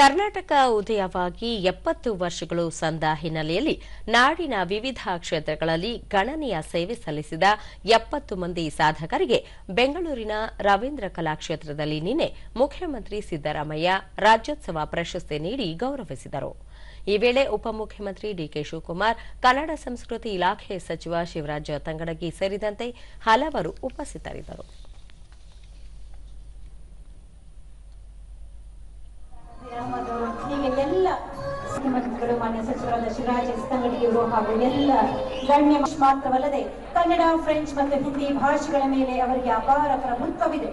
ಕರ್ನಾಟಕ ಉದಯವಾಗಿ ಎಪ್ಪತ್ತು ವರ್ಷಗಳು ಸಂದ ಹಿನ್ನೆಲೆಯಲ್ಲಿ ನಾಡಿನ ವಿವಿಧ ಕ್ಷೇತ್ರಗಳಲ್ಲಿ ಗಣನೀಯ ಸೇವೆ ಸಲ್ಲಿಸಿದ ಎಪ್ಪತ್ತು ಮಂದಿ ಸಾಧಕರಿಗೆ ಬೆಂಗಳೂರಿನ ರವೀಂದ್ರ ಕಲಾಕ್ಷೇತ್ರದಲ್ಲಿ ನಿನ್ನೆ ಮುಖ್ಯಮಂತ್ರಿ ಸಿದ್ದರಾಮಯ್ಯ ರಾಜ್ಯೋತ್ಸವ ಪ್ರಶಸ್ತಿ ನೀಡಿ ಗೌರವಿಸಿದರು. ಈ ವೇಳೆ ಉಪಮುಖ್ಯಮಂತ್ರಿ ಡಿಕೆ ಶಿವಕುಮಾರ್, ಕನ್ನಡ ಸಂಸ್ಕೃತಿ ಇಲಾಖೆ ಸಚಿವ ಶಿವರಾಜ ತಂಗಡಗಿ ಸೇರಿದಂತೆ ಹಲವರು ಉಪಸ್ಥಿತರಿದ್ದರು. ಮಾನ್ಯ ಸಚಿವರಾದ ಶಿವರಾಜ್ ತಂಗಡಿಯವರು ಹಾಗೂ ಎಲ್ಲ ಗಣ್ಯ ಮಾತ್ರವಲ್ಲದೆ ಕನ್ನಡ, ಫ್ರೆಂಚ್ ಮತ್ತು ಹಿಂದಿ ಭಾಷೆಗಳ ಮೇಲೆ ಅವರಿಗೆ ಅಪಾರ ಪ್ರಭುತ್ವವಿದೆ.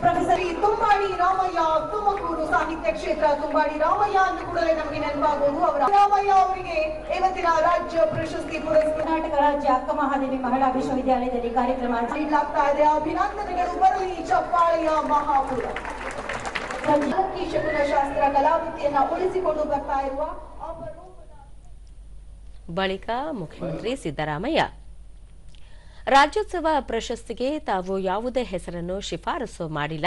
ಪ್ರೊಫೆಸರ್ ತುಂಬಾಡಿ ರಾಮಯ್ಯ ತುಮಕೂರು ಸಾಹಿತ್ಯ ಕ್ಷೇತ್ರ ತುಂಬಾಡಿ ರಾಮಯ್ಯ ಅಂತ ಕೂಡಲೇ ನಮಗೆ ನೆನಪಾಗುವುದು ಅವರ ರಾಮಯ್ಯ ಅವರಿಗೆ ಇವತ್ತಿನ ರಾಜ್ಯ ಪ್ರಶಸ್ತಿ ಪುರಸ್ಕಾರ ಕರ್ನಾಟಕ ರಾಜ್ಯ ಅಕ್ಕ ಮಹಾದೇವಿ ಮಹಿಳಾ ವಿಶ್ವವಿದ್ಯಾಲಯದಲ್ಲಿ ಕಾರ್ಯಕ್ರಮ ನೀಡಲಾಗ್ತಾ ಇದೆ. ಅಭಿನಂದನೆಗಳು. ಬರಲಿ ಚಪ್ಪಾಳೆಯ ಮಹಾಪುರ. ಶಾಸ್ತ್ರ ಕಲಾವೃತ್ತಿಯನ್ನ ಉಳಿಸಿಕೊಂಡು ಬರ್ತಾ ಇರುವ ಬಳಿಕ ಮುಖ್ಯಮಂತ್ರಿ ಸಿದ್ದರಾಮಯ್ಯ. ರಾಜ್ಯೋತ್ಸವ ಪ್ರಶಸ್ತಿಗೆ ತಾವು ಯಾವುದೇ ಹೆಸರನ್ನು ಶಿಫಾರಸು ಮಾಡಿಲ್ಲ.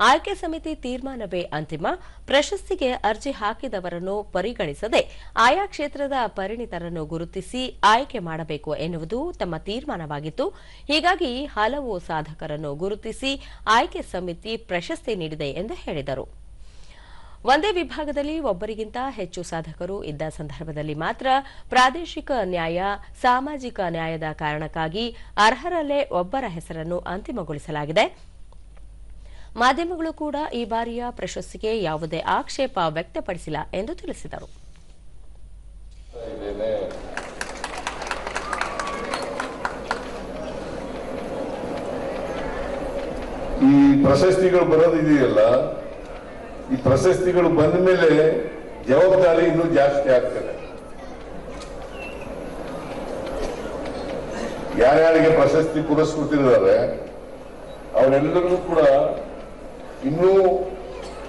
ಆಯ್ಕೆ ಸಮಿತಿ ತೀರ್ಮಾನವೇ ಅಂತಿಮ. ಪ್ರಶಸ್ತಿಗೆ ಅರ್ಜಿ ಹಾಕಿದವರನ್ನು ಪರಿಗಣಿಸದೆ ಆಯಾ ಕ್ಷೇತ್ರದ ಪರಿಣಿತರನ್ನು ಗುರುತಿಸಿ ಆಯ್ಕೆ ಮಾಡಬೇಕು ಎನ್ನುವುದು ತಮ್ಮ ತೀರ್ಮಾನವಾಗಿತ್ತು. ಹೀಗಾಗಿ ಹಲವು ಸಾಧಕರನ್ನು ಗುರುತಿಸಿ ಆಯ್ಕೆ ಸಮಿತಿ ಪ್ರಶಸ್ತಿ ನೀಡಿದೆ ಎಂದು ಹೇಳಿದರು. ಒಂದೇ ವಿಭಾಗದಲ್ಲಿ ಒಬ್ಬರಿಗಿಂತ ಹೆಚ್ಚು ಸಾಧಕರು ಇದ್ದ ಸಂದರ್ಭದಲ್ಲಿ ಮಾತ್ರ ಪ್ರಾದೇಶಿಕ ನ್ಯಾಯ, ಸಾಮಾಜಿಕ ನ್ಯಾಯದ ಕಾರಣಕ್ಕಾಗಿ ಅರ್ಹರಲ್ಲೇ ಒಬ್ಬರ ಹೆಸರನ್ನು ಅಂತಿಮಗೊಳಿಸಲಾಗಿದೆ. ಮಾಧ್ಯಮಗಳು ಕೂಡ ಈ ಬಾರಿಯ ಪ್ರಶಸ್ತಿಗೆ ಯಾವುದೇ ಆಕ್ಷೇಪ ವ್ಯಕ್ತಪಡಿಸಿಲ್ಲ ಎಂದು ತಿಳಿಸಿದರು. ಈ ಪ್ರಶಸ್ತಿಗಳು ಬರೋದಿದೆಯಲ್ಲ? ಈ ಪ್ರಶಸ್ತಿಗಳು ಬಂದ ಮೇಲೆ ಜವಾಬ್ದಾರಿ ಇನ್ನೂ ಜಾಸ್ತಿ ಆಗ್ತದೆ. ಯಾರ್ಯಾರಿಗೆ ಪ್ರಶಸ್ತಿ ಪುರಸ್ಕೃತಿದ್ದಾರೆ ಅವರೆಲ್ಲರಿಗೂ ಕೂಡ ಇನ್ನೂ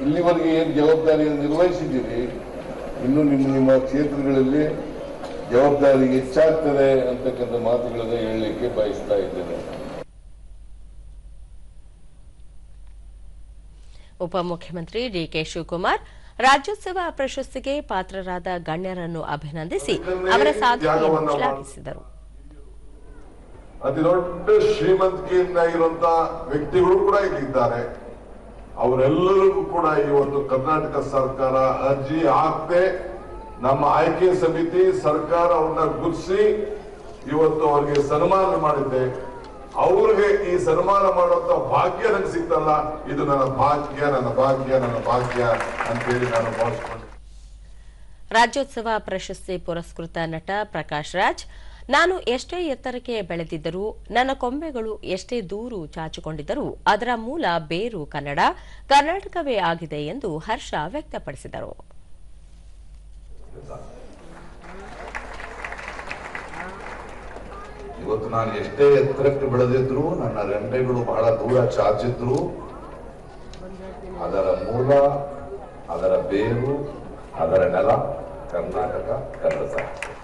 ಇಲ್ಲಿವರೆಗೆ ಏನು ಜವಾಬ್ದಾರಿಯನ್ನು ನಿರ್ವಹಿಸಿದ್ದೀರಿ, ಇನ್ನು ನಿಮ್ಮ ನಿಮ್ಮ ಕ್ಷೇತ್ರಗಳಲ್ಲಿ ಜವಾಬ್ದಾರಿ ಹೆಚ್ಚಾಗ್ತದೆ ಅಂತಕ್ಕಂಥ ಮಾತುಗಳನ್ನು ಹೇಳಲಿಕ್ಕೆ ಬಯಸ್ತಾ ಇದ್ದೇನೆ. ಉಪಮುಖ್ಯಮಂತ್ರಿ ಡಿಕೆ ಶಿವಕುಮಾರ್ ರಾಜ್ಯೋತ್ಸವ ಪ್ರಶಸ್ತಿಗೆ ಪಾತ್ರರಾದ ಗಣ್ಯರನ್ನು ಅಭಿನಂದಿಸಿ ಅವರ ಸಾಧನೆಯನ್ನು ಶ್ಲಾಘಿಸಿದರು. ಅತಿದೊಡ್ಡ ಶ್ರೀಮಂತಿಕೆಯಿಂದ ಇರುವಂತ ವ್ಯಕ್ತಿಗಳು ಕೂಡ ಇಲ್ಲಿದ್ದಾರೆ. ಅವರೆಲ್ಲರಿಗೂ ಕೂಡ ಇವತ್ತು ಕರ್ನಾಟಕ ಸರ್ಕಾರ ಅರ್ಜಿ ಹಾಕದೆ ನಮ್ಮ ಆಯ್ಕೆ ಸಮಿತಿ ಸರ್ಕಾರ ಅವ್ರನ್ನ ಗುರುಸಿ ಇವತ್ತು ಅವರಿಗೆ ಸನ್ಮಾನ ಮಾಡಿದ್ದೆ. ಅವ್ರಿಗೆ ಈ ಸನ್ಮಾನ ಮಾಡುವಂತ ಭಾಗ್ಯ ನನಗೆ ಸಿಗ್ತಲ್ಲ ಇದು ನನ್ನ ಭಾಗ್ಯ ನನ್ನ ಭಾಗ್ಯ ನನ್ನ ಭಾಗ್ಯ ಅಂತೇಳಿ ನಾನು ಭಾವಿಸ್ಕೊಂಡೆ. ರಾಜ್ಯೋತ್ಸವ ಪ್ರಶಸ್ತಿ ಪುರಸ್ಕೃತ ನಟ ಪ್ರಕಾಶ್ ರಾಜ್ ನಾನು ಎಷ್ಟೇ ಎತ್ತರಕ್ಕೆ ಬೆಳೆದಿದ್ದರೂ ನನ್ನ ಕೊಂಬೆಗಳು ಎಷ್ಟೇ ದೂರು ಚಾಚಿಕೊಂಡಿದ್ದರೂ ಅದರ ಮೂಲ ಬೇರು ಕನ್ನಡ ಕರ್ನಾಟಕವೇ ಆಗಿದೆ ಎಂದು ಹರ್ಷ ವ್ಯಕ್ತಪಡಿಸಿದರು. ಇವತ್ತು ನಾನು ಎಷ್ಟೇ ಎತ್ತರಕ್ಕೆ ಬೆಳೆದಿದ್ರು ನನ್ನ ರೆಂಬೆಗಳು ಬಹಳ ದೂರ ಚಾಚಿದ್ರು ಅದರ ಮೂಲ, ಅದರ ಬೇರು, ಅದರ ನೆಲ ಕರ್ನಾಟಕ, ಕನ್ನಡ ಸಾಹಿತ್ಯ.